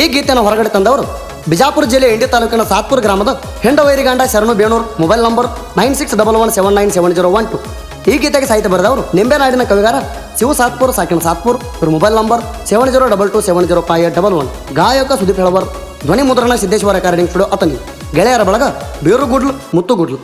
ಈ ಗೀತೆಯನ್ನು ಹೊರಗಡೆ ತಂದವರು ಬಿಜಾಪುರ ಜಿಲ್ಲೆ ಇಂಡಿ ತಾಲೂಕಿನ ಸಾತ್ಪುರ ಗ್ರಾಮದ ಹೆಂಡವೈರಿಗಾಂಡ Sharanu Benur mobile number nine six double one seven nine seven zero one two. ಈ ಗೀತೆಗೆ ಸಾಹಿತ್ಯ ಬರೆದವರು ನಿಂಬೆನಾಡಿನ ಕವಿಗಾರ ಶಿವ ಸಾತ್ಪುರ್, ಸಾಕಿನ ಸಾತ್ಪುರ್, ಇವ್ರ mobile number seven zero double two seven zero five eight double one. ಗಾಯಕ ಸುದೀಪ್ ಹೇಳವರ್ ಧ್ವನಿ ಮುದ್ರಣ ಸಿದ್ದೇಶ್ವರ ಕಾರ್ಡಿಂಗ್ ಸ್ಟುಡಿಯೋ ಅತನಿ. ಗೆಳೆಯರ ಬಳಗ ಬೇರು ಗುಡ್ಲು ಮುತ್ತು ಗುಡ್ಲು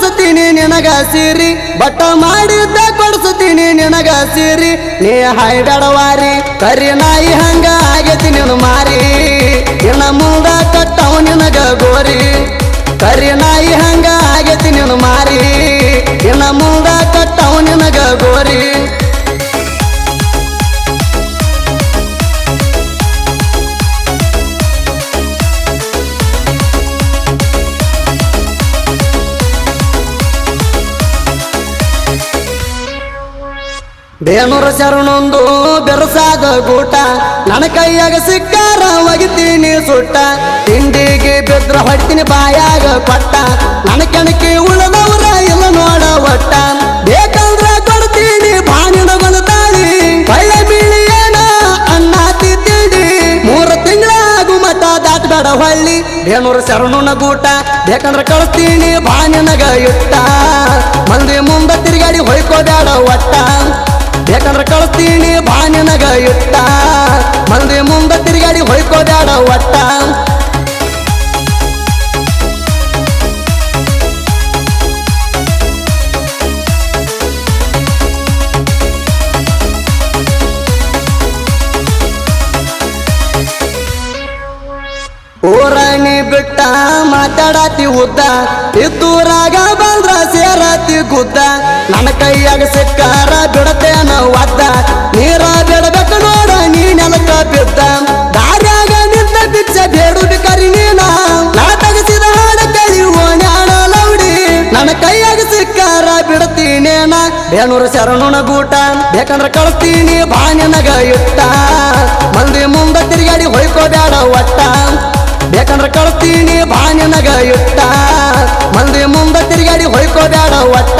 ಕೊಡ್ಸತೀನಿ ನಿನಗ ಸೀರಿ, ಬಟ್ಟ ಮಾಡಿದ್ದ ಕೊಡ್ಸತೀನಿ ನಿನಗ ಸೀರಿ. ನೀ ಹಾಯ್ಡಡವಾರಿ ಕರಿ ನಾಯಿ ಹಂಗ ಆಗೈತಿ ನೀನು ಮಾರಿ. ಇನ್ನ ಮುಂದ ಕಟ್ಟವು ನಿನಗ ಗೋರಿ. ಕರಿ ನಾಯಿ ಹಂಗ ಬೇನೂರ ಶರಣೊಂದು ಬೆರಸಾದ ಗೂಟ. ನನ್ನ ಕೈಯಾಗ ಸಿಕ್ಕಾರ, ಒಗಿತೀನಿ ಸುಟ್ಟ. ತಿಂಡಿಗೆ ಬೆದ್ರ ಹೊಡ್ತೀನಿ ಬಾಯಾಗ ಕೊಟ್ಟ. ನನ್ನ ಕಣಕ್ಕೆ ಉಳದವ್ರ ಇಲ್ಲ ನೋಡ ಒಟ್ಟ. ಬೇಕಂದ್ರ ಕೊಡ್ತೀನಿ ಬಾನಿನ ಬಂದ ತಾಳಿ ಒಳ್ಳೆ ಬೀಳಿ ಅನ್ನ ಮೂರು ತಿಂಗಳಾಗು ಮತ ದಾಟಬೇಡ ಹೊಳ್ಳಿ. ಬೇನೂರ ಶರಣನ ಗೂಟ. ಬೇಕಂದ್ರ ಕಳಿಸ್ತೀನಿ ಬಾನಿನಗ ಇಟ್ಟ. ಮಂದಿ ಮುಂದೆ ತಿರುಗಾಡಿ ಹೊಯ್ಕೋಬೇಡ ಒಟ್ಟ. ಬೇಕಂದ್ರ ಕಳಿಸ್ತೀನಿ ಬಾನಿನಗ ಇಟ್ಟ. ಮಂದಿ ಮುಂದೆ ತಿರುಗಾಡಿ ಹೊಯ್ಕೋದಾಡ ಒಟ್ಟ. ಊರಾಣಿ ಬಿಟ್ಟ ಮಾತಾಡತಿ ಉದ್ದ. ಇದ್ದೂರಾಗ ಬಂದ್ರ ಸೇರತಿ ಗುದ್ದ. ನನ್ನ ಕೈಯಾಗ ಸಿಕ್ಕಾರ ಬಿಡತೇನ ಒದ್ದ ನೀರ ಬಿಡಬೇಕು ನೋಡ, ನೀ ನೆಲಕ ಬಿದ್ದ. ದಾರ್ಯಾಗ ನಿಂತ ಬಿಚ್ಚ, ಬೇಡುದು ಕರಿ ನೀನ ನಾ ತಗಸಿದ ಹಾಡ ಕಳಿ ಓಣ್ಯಾಣ ಲೌಡಿ. ನನ್ನ ಕೈಯಾಗ ಸಿಕ್ಕಾರ ಬಿಡ್ತೀನೇನ ಬೇಣೂರು ಶರಣುನ ಗೂಟ, ಬೇಕಂದ್ರ ಕಳಿಸ್ತೀನಿ ಬಾನಿನಗ ಇಟ್ಟ. ಮಂದಿ ಮುಂದ ತಿರುಗಾಡಿ ಹೊಯ್ಕೋಬೇಡ ಒಟ್ಟ. ಬೇಕಂದ್ರ ಕಳಿಸ್ತೀನಿ ಬಾನಿನಗ ಇಟ್ಟ. ಮಂದಿ ಮುಂದ ತಿರುಗಾಡಿ ಹೊಯ್ಕೋಬೇಡ ಒಟ್ಟ.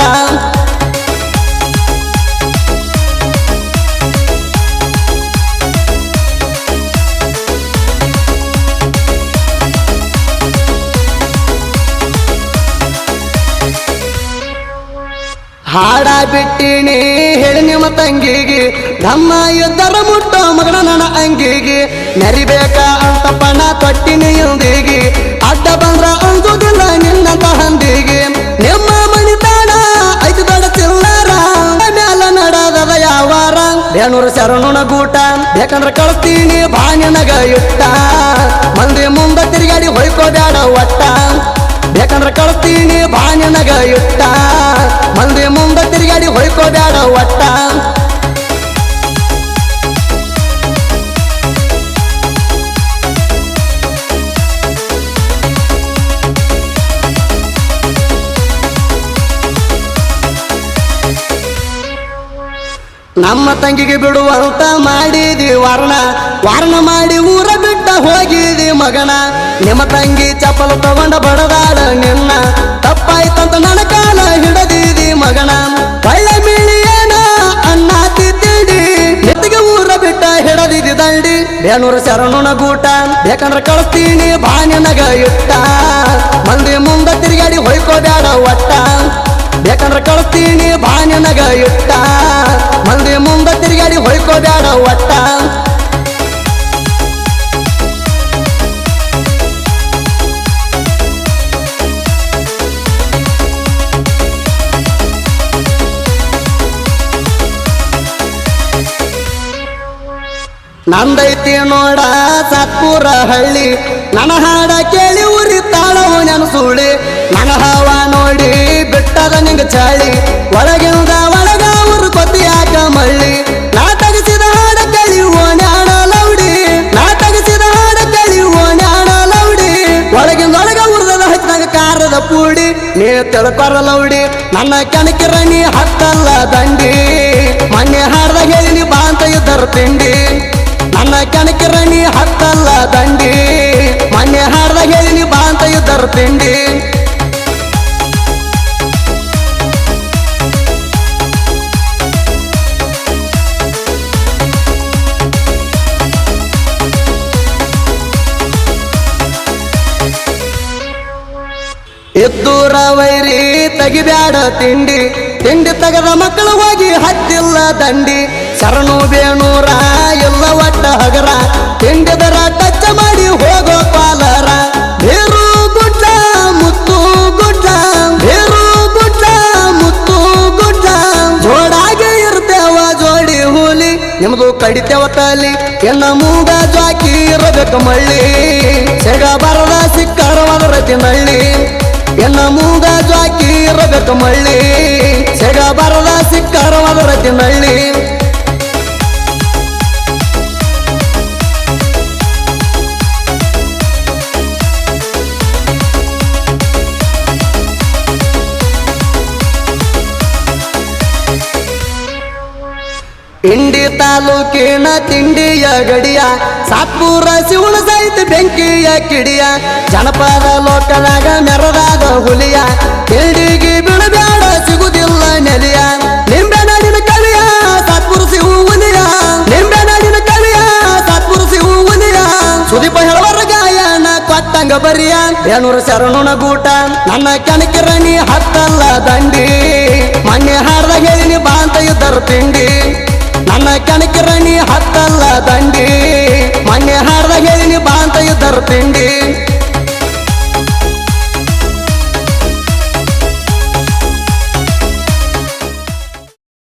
ಹಾಡ ಬಿಟ್ಟಿನಿ ಹೇಳಿ ನಿಮ್ಮ ತಂಗಿಗೆ. ನಮ್ಮ ಯುದ್ಧರ ಮುಟ್ಟ ಮಗನ ನನ್ನ ಅಂಗಿಗೆ. ನೆರಿಬೇಕ ಅಂತ ಪಣ ತೊಟ್ಟಿನಿ ಎಂದಿಗೆ ಅಡ್ಡ ಬಂದ್ರ ಅಂಜುದಿಲ್ಲ ನಿನ್ನಂತ ಹಂದಿಗೆ. ನಿಮ್ಮ ಮಣಿತಾಣ ಐದು ದೊಡ್ಡ ತಿಲ್ಲಾರ ಮ್ಯಾಲ ನಡದದ ಯಾವಾರ. ಬೇಣೂರು ಶರಣನ ಗೂಟ. ಬೇಕಂದ್ರ ಕಳಿಸ್ತೀನಿ ಬಾನಿನಗ ಇಟ್ಟ. ಮಂದಿ ಮುಂದ ತಿರುಗಾಡಿ ಹೊಯ್ಕೋಬೇಡ ಒಟ್ಟ. ಬೇಕಂದ್ರ ಕಳಿಸ್ತೀನಿ ಬಾನಿನಗ ಇಟ್ಟ ಮಂದಿ ಮುಂದೆ ತಿರುಗಾಡಿ ಹೊಯ್ಕೋಬೇಡ ಒಟ್ಟ. ನಮ್ಮ ತಂಗಿಗೆ ಬಿಡುವಂತ ಮಾಡಿದಿ ವರ್ಣ. ವರ್ಣ ಮಾಡಿ ಊರ ಬಿಟ್ಟ ಹೋಗಿದಿ ಮಗನ. ನಿಮ್ಮ ತಂಗಿ ಚಪ್ಪಲು ತಗೊಂಡ ಬಡದಾಡ ನಿನ್ನ. ತಪ್ಪಾಯ್ತಂತ ನನ್ನ ಕಾಲ ಹಿಡದಿದಿ ಮಗನ. ಒಳ್ಳೆ ಏನ ಅನ್ನ ತಿದ್ದಿಡಿ ಎತ್ತಿಗೆ ಊರ ಬಿಟ್ಟ ಹಿಡದಿದಿ ದಂಡಿ. ಬೇನೂರ ಶರಣುನ ಗೂಟ. ಬೇಕಂದ್ರೆ ಕಳಿಸ್ತೀನಿ ಬಾನಿನಗ ಇಟ್ಟ. ಮಂದಿ ಮುಂದ ತಿರುಗಾಡಿ ಹೊಯ್ಕೋಬೇಡ ಒಟ್ಟ. ಬೇಕಂದ್ರ ಕಳಿಸ್ತೀನಿ ಬಾನಿನಗ ಇಟ್ಟ. ಮಂದಿ ಮುಂದ ತಿರುಗಾಡಿ ಹೊಯ್ಕೋಬೇಡ ಒಟ್ಟ. ನಂದೈತಿ ನೋಡ ಸತ್ಪುರ ಹಳ್ಳಿ. ನನ್ನ ಹಾಡ ಕೇಳಿ ಚಾಳಿ. ಒಳಗಿಂದ ಒಳಗ ಊರು ಕೊತ್ತಿಯಾಕ ಮಳ್ಳಿ. ನಾ ತಗಸಿದ ಹಾಡ ಕೇಳಿ ಓಣ್ಯಾಣ ಲೌಡಿ. ನಾ ತಗಸಿದ ಹಾಡ ಕೇಳಿ ಓಣ್ಯಾಣ ಲೌಡಿ. ಒಳಗಿಂದ ಒಳಗ ಉರ್ದದ ಹಚ್ಚಿನಾಗ ಕಾರದ ಪೂಡಿ. ನೀ ತಿಳ್ಕೊರ ಲೌಡಿ. ನನ್ನ ಕೆಣಕಿರ ನೀ ಹತ್ತಲ್ಲ ದಂಡಿ. ಮೊನ್ನೆ ಹಾಡ್ದಾಗ ಹೇಳಿ ನೀ ಬಾ ಅಂತ ಇದ್ದರ ತಿಂಡಿ. ನನ್ನ ಕಣಕಿರಣಿ ಹತ್ತಲ್ಲ ದಂಡಿ. ಮೊನ್ನೆ ಹಾಡ್ದಾಗ ಹೇಳಿನಿ ಬಾ ಅಂತ ಇದ್ದರ ತಿಂಡಿ. ತೆಗಿಬ್ಯಾಡ ತಿಂಡಿ. ತಿಂಡಿ ತಗದ ಮಕ್ಕಳು ಹೋಗಿ ಹತ್ತಿಲ್ಲ ದಂಡಿ. ಶರಣು ಬೇಣೂರ, ಎಲ್ಲ ಒಟ್ಟ ಹಗರ. ತಿಂಡಿದರ ಟಚ್ ಮಾಡಿ ಹೋಗೋ ಪಾಲರ. ಬೇರು ಗುಡ್ಡ, ಮುತ್ತು ಗುಡ್ಡ. ಬೇರು ಗುಡ್ಡ, ಮುತ್ತು ಗುಡ್ಡ. ಜೋಡಾಗಿ ಇರ್ತೇವ ಜೋಡಿ ಹುಲಿ. ನಿಮ್ದು ಕಡಿತೇವ ತಲಿ. ಎನ್ನ ಮೂಗ ಜಾಕಿ ಇರಬೇಕು ಮಳ್ಳಿ. ಸೆಗ ಬರದ ಸಿಕ್ಕರವಾದ ರತಿ ಎನ್ನ ಮೂಗ ಜಾಕಿ ಇರಬೇಕು ಮಳ್ಳಿ. ಸೆಗ ಬರದ ಸಿಕ್ಕರವಾದ ರತಿ ನಳ್ಳಿ ಇಂಡಿ ತಾಲೂಕಿನ ತಿಂಡಿಯ ಗಡಿಯ ಸಾಪುರ ಶಿವಣ ಸಹಿತ ಬೆಂಕಿಯ ಕಿಡಿಯ ಜನಪದ ಲೋಕದಾಗ ಮೆರದಾದ ಹುಲಿಯ. ತಿಂಡಿಗೆ ಬೀಳಬ್ಯಾಡ ಸಿಗುದಿಲ್ಲ ನೆಲೆಯ. ನಿಂಬೆ ನಾಡಿನ ಕವಿಯ ಸಾತ್ಪುರ ಸಿಹು ಹುಲಿಯ ನಿಂಬೆ ನಾಡಿನ ಕವಿಯ ಸಾತ್ಪುರ ಸಿಹು ಹುಲಿಯ ಸುದೀಪ ಹೇಳುವರ ಗಾಯನ ಕೊತ್ತಂಗ ಬರಿಯ. ಏನೂರ ಶರಣುನ ಗೂಟ ನನ್ನ ಕಣಕಿರಣಿ ಹತ್ತಲ್ಲ ದಂಡಿ. ಮಣ್ಣೆ ಹಾರದ ಹೇಳಿನಿ ಬಾಂತ ಇದ್ದರ ತಿಂಡಿ ನನ್ನ ಕಣಕಿರಣಿ ತಿಂಡಿ